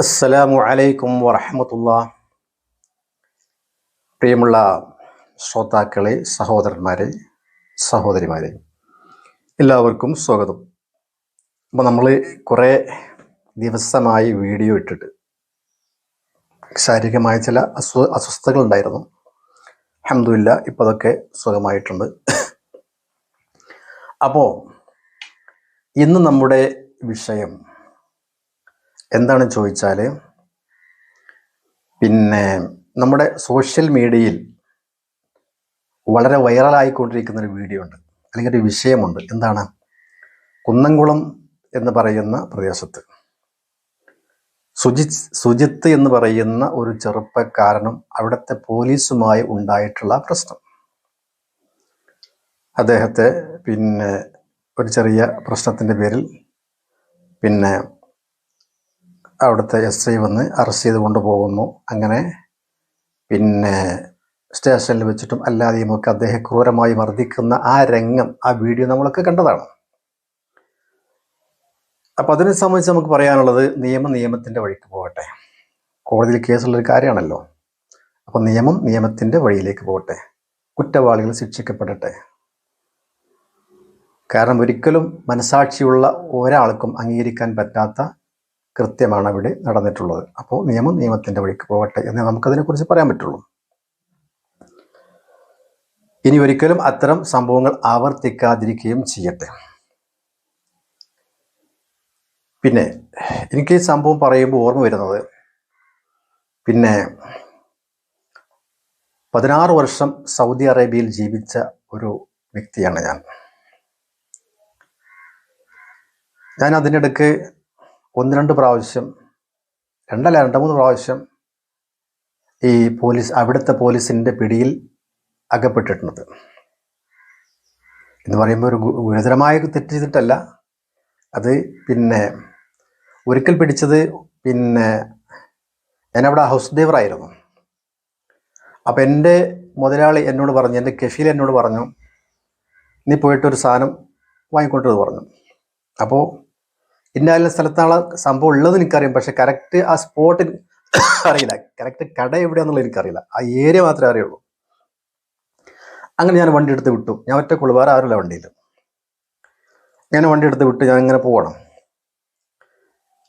അസ്സലാമു അലൈക്കും വറഹമത്തുള്ള പ്രിയമുള്ള ശ്രോതാക്കളെ സഹോദരന്മാരെ സഹോദരിമാരെ എല്ലാവർക്കും സ്വാഗതം. അപ്പോൾ നമ്മൾ കുറേ ദിവസമായി വീഡിയോ ഇട്ടിട്ട് ശാരീരികമായ ചില അസ്വ അസ്വസ്ഥതകൾ ഉണ്ടായിരുന്നു അഹമ്മദില്ല ഇപ്പോൾ അതൊക്കെ സുഖമായിട്ടുണ്ട്. അപ്പോൾ ഇന്ന് നമ്മുടെ വിഷയം എന്താണ് ചോദിച്ചാൽ പിന്നെ നമ്മുടെ സോഷ്യൽ മീഡിയയിൽ വളരെ വൈറലായിക്കൊണ്ടിരിക്കുന്ന ഒരു വീഡിയോ ഉണ്ട് അല്ലെങ്കിൽ ഒരു വിഷയമുണ്ട്. എന്താണ്? കുന്നംകുളം എന്ന് പറയുന്ന പ്രദേശത്ത്. സുജിത് സുജിത്ത് എന്ന് പറയുന്ന ഒരു ചെറുപ്പക്കാരനും അവിടുത്തെ പോലീസുമായി ഉണ്ടായിട്ടുള്ള പ്രശ്നം. അദ്ദേഹത്തെ പിന്നെ ഒരു ചെറിയ പ്രശ്നത്തിന്റെ പേരിൽ പിന്നെ അവിടുത്തെ എസ് ഐ വന്ന് അറസ്റ്റ് ചെയ്ത് കൊണ്ടുപോകുന്നു. അങ്ങനെ പിന്നെ സ്റ്റേഷനിൽ വെച്ചിട്ടും അല്ലാതെയും ഒക്കെ അദ്ദേഹം ക്രൂരമായി മർദ്ദിക്കുന്ന ആ രംഗം ആ വീഡിയോ നമ്മളൊക്കെ കണ്ടതാണ്. അപ്പം അതിനെ സംബന്ധിച്ച് നമുക്ക് പറയാനുള്ളത് നിയമ നിയമത്തിന്റെ വഴിക്ക് പോകട്ടെ. കോടതിയിൽ കേസുള്ളൊരു കാര്യമാണല്ലോ. അപ്പോൾ നിയമം നിയമത്തിന്റെ വഴിയിലേക്ക് പോകട്ടെ. കുറ്റവാളികൾ ശിക്ഷിക്കപ്പെടട്ടെ. കാരണം ഒരിക്കലും മനസാക്ഷിയുള്ള ഒരാൾക്കും അംഗീകരിക്കാൻ പറ്റാത്ത കൃത്യമാണ് അവിടെ നടന്നിട്ടുള്ളത്. അപ്പോൾ നിയമം നിയമത്തിന്റെ വഴിക്ക് പോകട്ടെ എന്ന് നമുക്കതിനെക്കുറിച്ച് പറയാൻ പറ്റുള്ളൂ. ഇനി ഒരിക്കലും അത്തരം സംഭവങ്ങൾ ആവർത്തിക്കാതിരിക്കുകയും ചെയ്യട്ടെ. പിന്നെ എനിക്ക് ഈ സംഭവം പറയുമ്പോൾ ഓർമ്മ വരുന്നത് പിന്നെ പതിനാറ് വർഷം സൗദി അറേബ്യയിൽ ജീവിച്ച ഒരു വ്യക്തിയാണ് ഞാൻ. ഞാൻ അതിനിടയ്ക്ക് ഒന്ന് രണ്ട് പ്രാവശ്യം രണ്ടല്ല രണ്ട് മൂന്ന് പ്രാവശ്യം ഈ പോലീസ് അവിടുത്തെ പോലീസിന്റെ പിടിയിൽ അകപ്പെട്ടിട്ടുണ്ട്. എന്ന് പറയുമ്പോൾ ഒരു ഗുരുതരമായ തെറ്റ് ചെയ്തിട്ടല്ല. അത് പിന്നെ ഒരിക്കൽ പിടിച്ചത് പിന്നെ ഞാനവിടെ ഹൗസ് ഡ്രൈവറായിരുന്നു അപ്പോൾ എന്റെ മുതലാളി എന്നോട് പറഞ്ഞു എന്റെ കെഫീൽ എന്നോട് പറഞ്ഞു നീ പോയിട്ടൊരു സാധനം വാങ്ങിക്കൊണ്ടത് പറഞ്ഞു. അപ്പോൾ ഇന്ന സ്ഥലത്താണ് സംഭവം ഉള്ളത് എനിക്കറിയാം. പക്ഷെ കറക്റ്റ് ആ സ്പോട്ട് അറിയില്ല. കറക്റ്റ് കട എവിടെയാണെന്നുള്ളത് എനിക്കറിയില്ല. ആ ഏരിയ മാത്രമേ അറിയുള്ളൂ. അങ്ങനെ ഞാൻ വണ്ടി എടുത്ത് വിട്ടു. ഞാൻ ഒറ്റ കുളിവാറ ആരുമില്ല വണ്ടിയിൽ. ഞാൻ വണ്ടി എടുത്ത് വിട്ടു ഞാൻ ഇങ്ങനെ പോകണം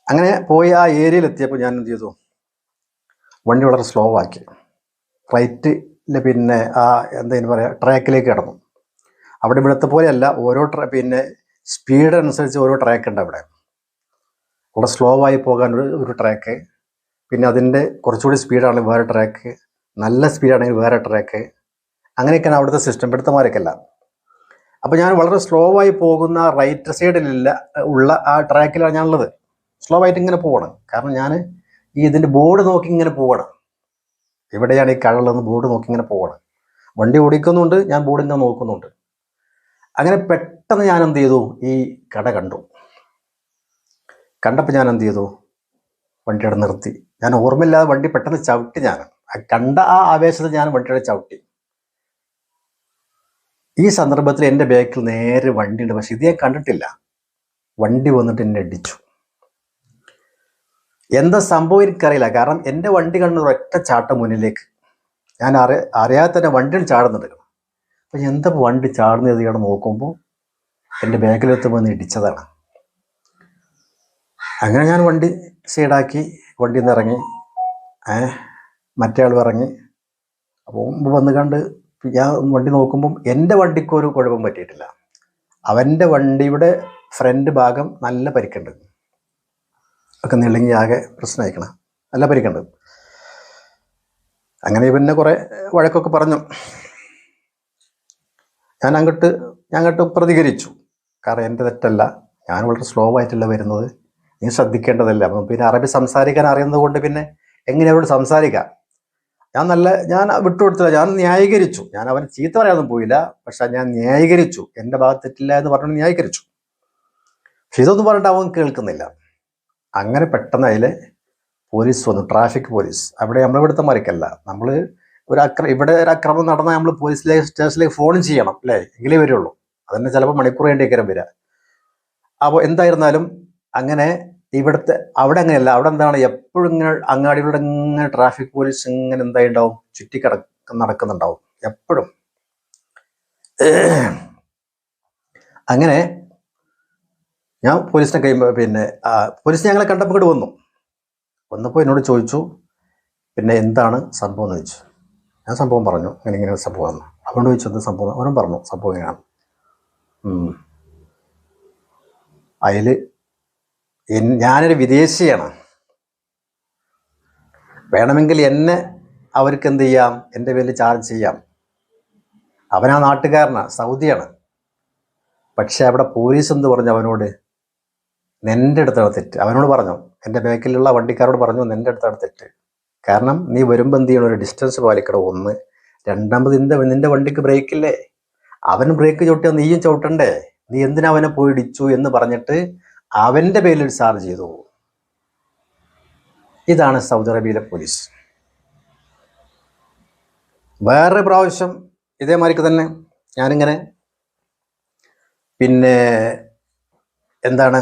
അങ്ങനെ പോയി ആ ഏരിയയിൽ എത്തിയപ്പോൾ ഞാൻ എന്ത് ചെയ്തു? വണ്ടി വളരെ സ്ലോ ആക്കി. റൈറ്റിൽ പിന്നെ ആ എന്തെങ്കിലും പറയുക ട്രാക്കിലേക്ക് കിടന്നു. അവിടെ ഇവിടുത്തെ പോലെയല്ല. ഓരോ ട്രാ പിന്നെ സ്പീഡ് അനുസരിച്ച് ഓരോ ട്രാക്ക് ഉണ്ട് അവിടെ. വളരെ സ്ലോ ആയി പോകാൻ ഒരു ഒരു ട്രാക്ക് പിന്നെ അതിന്റെ കുറച്ചുകൂടി സ്പീഡാണെങ്കിൽ വേറെ ട്രാക്ക് നല്ല സ്പീഡാണെങ്കിൽ വേറെ ട്രാക്ക് അങ്ങനെയൊക്കെയാണ് അവിടുത്തെ സിസ്റ്റം അല്ല അപ്പോൾ ഞാൻ വളരെ സ്ലോ ആയി പോകുന്ന റൈറ്റ് സൈഡിലില്ല ഉള്ള ആ ട്രാക്കിലാണ് ഞാനുള്ളത്. സ്ലോ ആയിട്ട് ഇങ്ങനെ പോകണം കാരണം ഞാൻ ഈ ഇതിന്റെ ബോർഡ് നോക്കി ഇങ്ങനെ പോകണം എവിടെയാണ് ഈ കഴയുള്ളതെന്ന് ബോർഡ് നോക്കി ഇങ്ങനെ പോകണം വണ്ടി ഓടിക്കുന്നുണ്ട് ഞാൻ ബോർഡ് ഇങ്ങനെ നോക്കുന്നുണ്ട്. അങ്ങനെ പെട്ടെന്ന് ഞാൻ എന്ത് ചെയ്തു? ഈ കട കണ്ടു. കണ്ടപ്പോൾ ഞാൻ എന്ത് ചെയ്തു? വണ്ടിയുടെ നിർത്തി. ഞാൻ ഓർമ്മയില്ലാതെ വണ്ടി പെട്ടെന്ന് ചവിട്ടി ഞാൻ. കണ്ട ആ ആവേശത്തിൽ ഞാൻ വണ്ടിയുടെ ചവിട്ടി. ഈ സന്ദർഭത്തിൽ എന്റെ ബാക്കിൽ നേരെ വണ്ടിയുണ്ട്. പക്ഷെ ഇത് ഞാൻ കണ്ടിട്ടില്ല. വണ്ടി വന്നിട്ട് എന്നെ അടിച്ചു എന്താ സംഭവം എനിക്കറിയില്ല. കാരണം എന്റെ വണ്ടി കണ്ട ഒറ്റ ചാട്ടം മുന്നിലേക്ക്. ഞാൻ അറിയ അറിയാതെ തന്നെ വണ്ടിയിൽ ചാടുന്നുണ്ട്. അപ്പം എന്താ വണ്ടി ചാടുന്നത് ഇവിടെ നോക്കുമ്പോൾ എന്റെ ബാക്കിലെത്തുമ്പോൾ ഇടിച്ചതാണ്. അങ്ങനെ ഞാൻ വണ്ടി സൈഡാക്കി വണ്ടിയിൽ നിന്ന് ഇറങ്ങി. മറ്റേ ആൾ ഇറങ്ങി. അപ്പോൾ മുമ്പ് വന്ന് കണ്ട് ഞാൻ വണ്ടി നോക്കുമ്പം എന്റെ വണ്ടിക്കൊരു കുഴപ്പം പറ്റിയിട്ടില്ല. അവന്റെ വണ്ടിയുടെ ഫ്രണ്ട് ഭാഗം നല്ല പരിക്കുണ്ട്. ഒക്കെ നിളങ്ങി ആകെ പ്രശ്നമായിക്കണം. നല്ല പരിക്കുണ്ട്. അങ്ങനെ പിന്നെ കുറേ വഴക്കൊക്കെ പറഞ്ഞു. ഞാൻ അങ്ങോട്ട് ഞാൻ അങ്ങോട്ട് പ്രതികരിച്ചു. കാരണം എന്റെ തെറ്റല്ല. ഞാൻ വളരെ സ്ലോ ആയിട്ടല്ല വരുന്നത്. നീ ശ്രദ്ധിക്കേണ്ടതല്ല. അപ്പം പിന്നെ അറബി സംസാരിക്കാൻ അറിയുന്നത് കൊണ്ട് പിന്നെ എങ്ങനെ അവരോട് സംസാരിക്കാം? ഞാൻ നല്ല ഞാൻ വിട്ടുകൊടുത്തില്ല. ഞാൻ ന്യായീകരിച്ചു. ഞാൻ അവൻ ചീത്ത പറയാനൊന്നും പോയില്ല. പക്ഷെ ഞാൻ ന്യായീകരിച്ചു. എന്റെ ഭാഗത്ത് തെറ്റില്ല എന്ന് പറഞ്ഞു ന്യായീകരിച്ചു. പക്ഷെ ഇതൊന്നും പറഞ്ഞിട്ട് അവൻ കേൾക്കുന്നില്ല. അങ്ങനെ പെട്ടെന്ന് അതിൽ പോലീസ് വന്നു. Traffic police. അവിടെ നമ്മൾ നമ്മളിവിടുത്തെ മറിക്കല്ല. നമ്മൾ ഒരു അക്രമം ഇവിടെ ഒരു അക്രമം നടന്നാൽ നമ്മൾ പോലീസിലേക്ക് സ്റ്റേഷനിലേക്ക് ഫോൺ ചെയ്യണം അല്ലേ? എങ്കിലേ വരുള്ളൂ. അതന്നെ ചിലപ്പോൾ മണിക്കൂർ വേണ്ടിയേക്കാരം വരിക അപ്പോൾ എന്തായിരുന്നാലും അങ്ങനെ ഇവിടുത്തെ അവിടെ അങ്ങനെയല്ല. അവിടെ എന്താണ്? എപ്പോഴും ഇങ്ങനെ അങ്ങാടികളുടെ ഇങ്ങനെ ട്രാഫിക് പോലീസ് ഇങ്ങനെ എന്തായി ഉണ്ടാവും ചുറ്റിക്കട നടക്കുന്നുണ്ടാവും. എപ്പോഴും. അങ്ങനെ ഞാൻ പോലീസിനെ കഴിയുമ്പോൾ പിന്നെ പോലീസ് ഞങ്ങളെ കണ്ടപ്പോൾ ഇങ്ങോട്ട് വന്നു. വന്നപ്പോൾ എന്നോട് ചോദിച്ചു പിന്നെ എന്താണ് സംഭവം? എന്ന് ചോദിച്ചു. ഞാൻ സംഭവം പറഞ്ഞു. ഇങ്ങനെ ഇങ്ങനെ സംഭവം അവനോട് ചോദിച്ചു എന്ത് സംഭവം? അവനും പറഞ്ഞു സംഭവം ഇങ്ങനെയാണ്. ഉം. ഞാനൊരു വിദേശിയാണ്. വേണമെങ്കിൽ എന്നെ അവർക്ക് എന്ത് ചെയ്യാം? എന്റെ പേരിൽ ചാർജ് ചെയ്യാം. അവനാ നാട്ടുകാരനാണ് സൗദിയാണ്. പക്ഷെ അവിടെ പോലീസ് എന്ന് പറഞ്ഞു അവനോട്? നിന്റെ അടുത്താണ് തെറ്റ്. അവനോട് പറഞ്ഞു. എന്റെ ബാക്കിലുള്ള വണ്ടിക്കാരോട് പറഞ്ഞു നിന്റെ അടുത്താണ് തെറ്റ്. കാരണം നീ വരുമ്പോൾ എന്ത് ചെയ്യണം? ഒരു ഡിസ്റ്റൻസ് പാലിക്കണം. ഒന്ന് രണ്ടാമത് നിന്റെ നിന്റെ വണ്ടിക്ക് ബ്രേക്കില്ലേ അവൻ ബ്രേക്ക് ചവിട്ടിയാൽ നീയും ചവിട്ടണ്ടേ? നീ എന്തിനാ അവനെ പോയി ഇടിച്ചു എന്ന് പറഞ്ഞിട്ട് അവന്റെ പേരിൽ ചാർജ് ചെയ്തു ഇതാണ് സൗദി അറേബ്യയിലെ പോലീസ്. വേറെ പ്രാവശ്യം ഇതേമാതിരിക്ക് തന്നെ ഞാനിങ്ങനെ പിന്നെ എന്താണ്?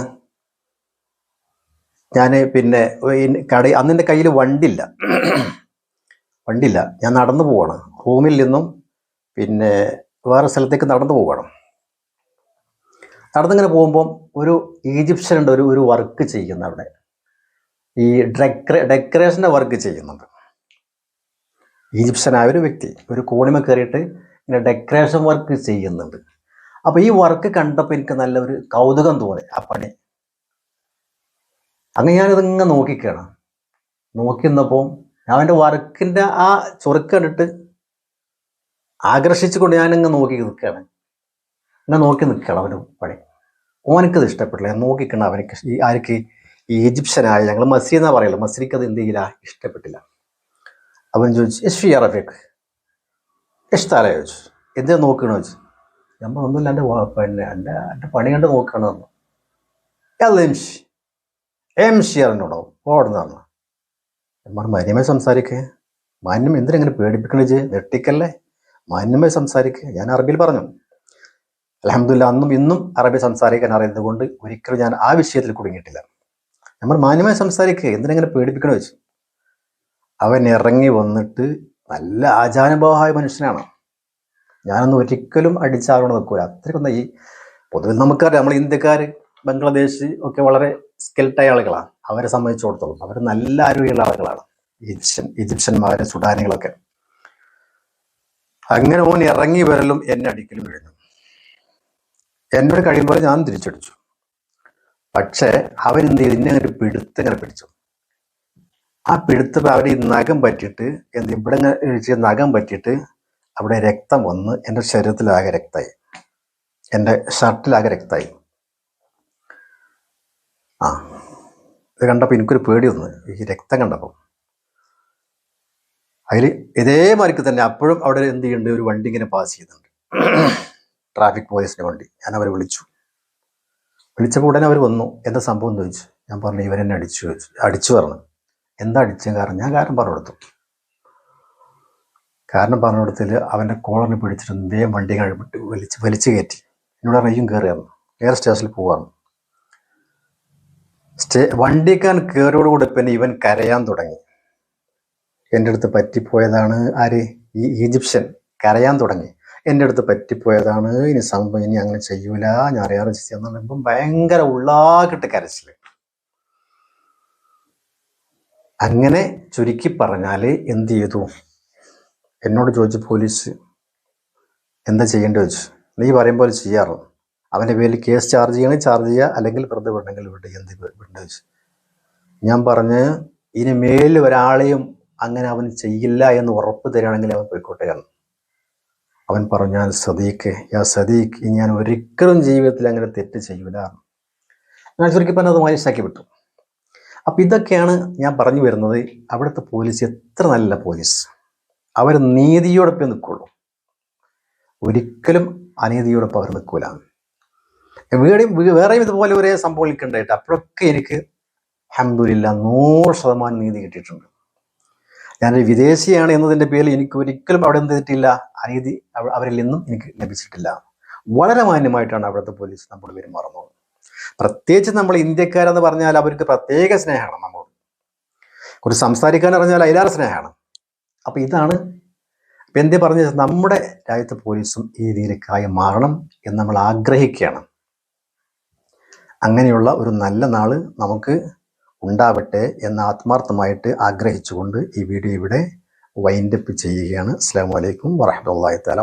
ഞാൻ പിന്നെ കട അന്നെന്റെ കയ്യിൽ വണ്ടില്ല വണ്ടില്ല ഞാൻ നടന്നു പോവാണ്. റൂമിൽ നിന്നും പിന്നെ വേറെ സ്ഥലത്തേക്ക് നടന്നു പോവുകയാണ് നടന്നിങ്ങനെ പോകുമ്പം ഒരു ഈജിപ്ഷ്യൻ ഉണ്ട് ഒരു ഒരു വർക്ക് ചെയ്യുന്ന അവിടെ. ഈ ഡെക്കറേ ഡെക്കറേഷന്റെ വർക്ക് ചെയ്യുന്നുണ്ട്. ഈജിപ്ഷ്യനായ ഒരു വ്യക്തി ഒരു കോണിമ കയറിയിട്ട് ഇങ്ങനെ ഡെക്കറേഷൻ വർക്ക് ചെയ്യുന്നുണ്ട്. അപ്പോൾ ഈ വർക്ക് കണ്ടപ്പോൾ എനിക്ക് നല്ലൊരു കൗതുകം തോന്നി ആ പണി. അങ്ങനെ ഞാനിതിങ്ങനെ നോക്കിക്കണം. നോക്കി ഞാൻ അവന്റെ വർക്കിന്റെ ആ ചൊറുക്ക് കണ്ടിട്ട് ആകർഷിച്ചുകൊണ്ട് ഞാനിങ്ങനെ നോക്കി നിൽക്കുകയാണ്. ഇങ്ങനെ നോക്കി നിൽക്കണം അവനും പണി. ഓനക്കത് ഇഷ്ടപ്പെട്ടില്ല. ഞാൻ നോക്കിക്കണം അവനക്ക് ഈ ആർക്ക് ഈ ഈജിപ്ഷ്യനായ ഞങ്ങൾ മസി എന്നാ പറയുള്ളൂ മസിക്ക് അത് എന്ത് ചെയ്യില്ല? ഇഷ്ടപ്പെട്ടില്ല. അവൻ ചോദിച്ചു എസ് ഫി അറഫിക്ക് ഇഷ്ടമല്ല ചോദിച്ചു. എന്തിനാ നോക്കണോ? ചോദിച്ചു. നമ്മൾ ഒന്നുമില്ല എന്റെ പിന്നെ എന്റെ എന്റെ പണി കണ്ട് നോക്കണമെന്ന് അല്ല എം ഷി അറിഞ്ഞോടോ? ഓടുന്നതാണ് നമ്മൾ മാന്യമായി സംസാരിക്കേ. മാന്യം എന്തിനെങ്ങനെ പേടിപ്പിക്കണേ നെട്ടിക്കല്ലേ മാന്യമായി സംസാരിക്കുക ഞാൻ അറബിയിൽ പറഞ്ഞു. അലഹമില്ല അന്നും ഇന്നും അറബി സംസാരിക്കാൻ അറിയുന്നത് കൊണ്ട് ഒരിക്കലും ഞാൻ ആ വിഷയത്തിൽ കുടുങ്ങിയിട്ടില്ല. നമ്മൾ മാന്യമായി സംസാരിക്കുക എന്തിനെങ്ങനെ പേടിപ്പിക്കണോ വെച്ചു അവൻ ഇറങ്ങി വന്നിട്ട് നല്ല ആചാനുഭാവമായ മനുഷ്യനാണ്. ഞാനൊന്നും ഒരിക്കലും അടിച്ചാകണം നിൽക്കൂല. അത്രയ്ക്കൊന്നും ഈ പൊതുവിൽ നമുക്കറിയാം നമ്മൾ ഇന്ത്യക്കാർ ബംഗ്ലാദേശ് ഒക്കെ വളരെ സ്കെൽട്ടായ ആളുകളാണ്. അവരെ സംബന്ധിച്ചിടത്തോളം അവർ നല്ല ആരോഗ്യമുള്ള ആളുകളാണ്. ഈജിപ്ഷ്യൻ ഈജിപ്ഷ്യന്മാരെ സുഡാനികളൊക്കെ. അങ്ങനെ ഓൻ ഇറങ്ങി വരലും എന്നെ അടിക്കലും വീഴുന്നു എന്നോട് കഴിയുമ്പോൾ ഞാൻ തിരിച്ചടിച്ചു പക്ഷേ അവൻ എന്ത് ചെയ്തു? ഒരു അങ്ങനെ പിടുത്തങ്ങനെ പിടിച്ചു. ആ പിടുത്തം അവർ ഈ നഖം പറ്റിയിട്ട് എന്ത് ഇവിടെ ഇങ്ങനെ നഖം പറ്റിയിട്ട് അവിടെ രക്തം വന്ന് എന്റെ ശരീരത്തിലാകെ രക്തമായി. എന്റെ ഷർട്ടിലാകെ രക്തമായി. ആ ഇത് കണ്ടപ്പോൾ എനിക്കൊരു പേടി വന്നു. ഈ രക്തം കണ്ടപ്പോൾ. അതിൽ ഇതേമാതിരിക്ക് തന്നെ അപ്പോഴും അവിടെ എന്ത് ചെയ്യുന്നുണ്ട് ഒരു വണ്ടി ഇങ്ങനെ പാസ് ചെയ്യുന്നുണ്ട്. ട്രാഫിക് പോലീസിന്റെ വണ്ടി. ഞാൻ അവരെ വിളിച്ചു. വിളിച്ചപ്പോൾ ഉടനെ അവർ വന്നു. എന്താ സംഭവം എന്ന് ചോദിച്ചു. ഞാൻ പറഞ്ഞു ഇവരെന്നെ അടിച്ചു ചോദിച്ചു അടിച്ചു പറഞ്ഞു. എന്താ അടിച്ച കാരണം ഞാൻ കാരണം പറഞ്ഞു കൊടുത്തു. കാരണം പറഞ്ഞു കൊടുത്തതിൽ അവന്റെ കോളറിന് പിടിച്ചിട്ട് എന്തേ വണ്ടി കഴിപ്പിട്ട് വലിച്ച് വലിച്ചു കയറ്റി. എന്നോട് റയ്യും കയറിയായിരുന്നു എയർ സ്റ്റേഷനിൽ പോവാണ്. സ്റ്റേ വണ്ടിക്കാൻ കയറിയോടുകൂടി പിന്നെ ഇവൻ കരയാൻ തുടങ്ങി. എന്റെ അടുത്ത് പറ്റിപ്പോയതാണ് ആര്? ഈ ഈജിപ്ഷ്യൻ. കരയാൻ തുടങ്ങി. എന്റെ അടുത്ത് പറ്റിപ്പോയതാണ്. ഇനി സംഭവം ഇനി അങ്ങനെ ചെയ്യൂല. ഞാൻ അറിയാറ് ചെയ്യാന്ന് പറയുമ്പം ഭയങ്കര ഉള്ളാക്കിട്ട് കരച്ചിൽ. അങ്ങനെ ചുരുക്കി പറഞ്ഞാൽ എന്ത് ചെയ്തു? എന്നോട് ചോദിച്ചു പോലീസ് എന്താ ചെയ്യേണ്ടത് വെച്ചു നീ പറയും പോലെ ചെയ്യാറ്. അവന്റെ പേരിൽ കേസ് ചാർജ് ചെയ്യണമെങ്കിൽ ചാർജ് ചെയ്യുക അല്ലെങ്കിൽ വെറുതെ വിടണമെങ്കിൽ വിട്ട് എന്ത് വിടേണ്ടത് ചോദിച്ചു. ഞാൻ പറഞ്ഞ് ഇനി മേലിൽ ഒരാളെയും അങ്ങനെ അവൻ ചെയ്യില്ല എന്ന് ഉറപ്പ് തരികയാണെങ്കിൽ അവൻ പോയിക്കോട്ടെ എന്ന്. അവൻ പറഞ്ഞാൽ സദീഖ് യാ സദീഖ് ഞാൻ ഒരിക്കലും ജീവിതത്തിൽ അങ്ങനെ തെറ്റ് ചെയ്യൂല. ഞാൻ ചുരുക്കി പറഞ്ഞത് മനസ്സിലാക്കി വിട്ടു. അപ്പം ഇതൊക്കെയാണ് ഞാൻ പറഞ്ഞു വരുന്നത്. അവിടുത്തെ പോലീസ് എത്ര നല്ല പോലീസ്. അവർ നീതിയോടൊപ്പം നിൽക്കുള്ളൂ ഒരിക്കലും അനീതിയോടൊപ്പം അവർ നിൽക്കൂല വേറെയും വേറെയും ഇതുപോലെ ഒരേ സംഭവം എനിക്ക് ഉണ്ടായിട്ട് അപ്പോഴൊക്കെ എനിക്ക് അഹമ്മദില്ല നൂറ് ശതമാനം നീതി കിട്ടിയിട്ടുണ്ട്. ഞാനൊരു വിദേശിയാണ് എന്നതിന്റെ പേരിൽ എനിക്ക് ഒരിക്കലും അവിടെ എന്ത് ചെയ്തിട്ടില്ല അനീതി അവരിൽ നിന്നും എനിക്ക് ലഭിച്ചിട്ടില്ല. വളരെ മാന്യമായിട്ടാണ് അവിടുത്തെ പോലീസ് നമ്മൾ പെരുമാറുന്നത് പ്രത്യേകിച്ച് നമ്മൾ ഇന്ത്യക്കാരെന്ന് പറഞ്ഞാൽ അവർക്ക് പ്രത്യേക സ്നേഹമാണ് നമ്മൾ കുറച്ച് സംസാരിക്കാൻ പറഞ്ഞാൽ അതിലേറെ സ്നേഹമാണ്. അപ്പോൾ ഇതാണ് ഇപ്പം എന്തേ പറഞ്ഞു നമ്മുടെ രാജ്യത്തെ പോലീസും ഈ രീതിയിലേക്കായി മാറണം എന്ന് നമ്മൾ ആഗ്രഹിക്കുകയാണ്. അങ്ങനെയുള്ള ഒരു നല്ല നാൾ നമുക്ക് ഉണ്ടാവട്ടെ എന്ന് ആത്മാർത്ഥമായിട്ട് ആഗ്രഹിച്ചുകൊണ്ട് ഈ വീഡിയോ ഇവിടെ വൈൻഡപ്പ് ചെയ്യുകയാണ്. അസ്സാം വലൈക്കും വറഹമുല്ലാ തല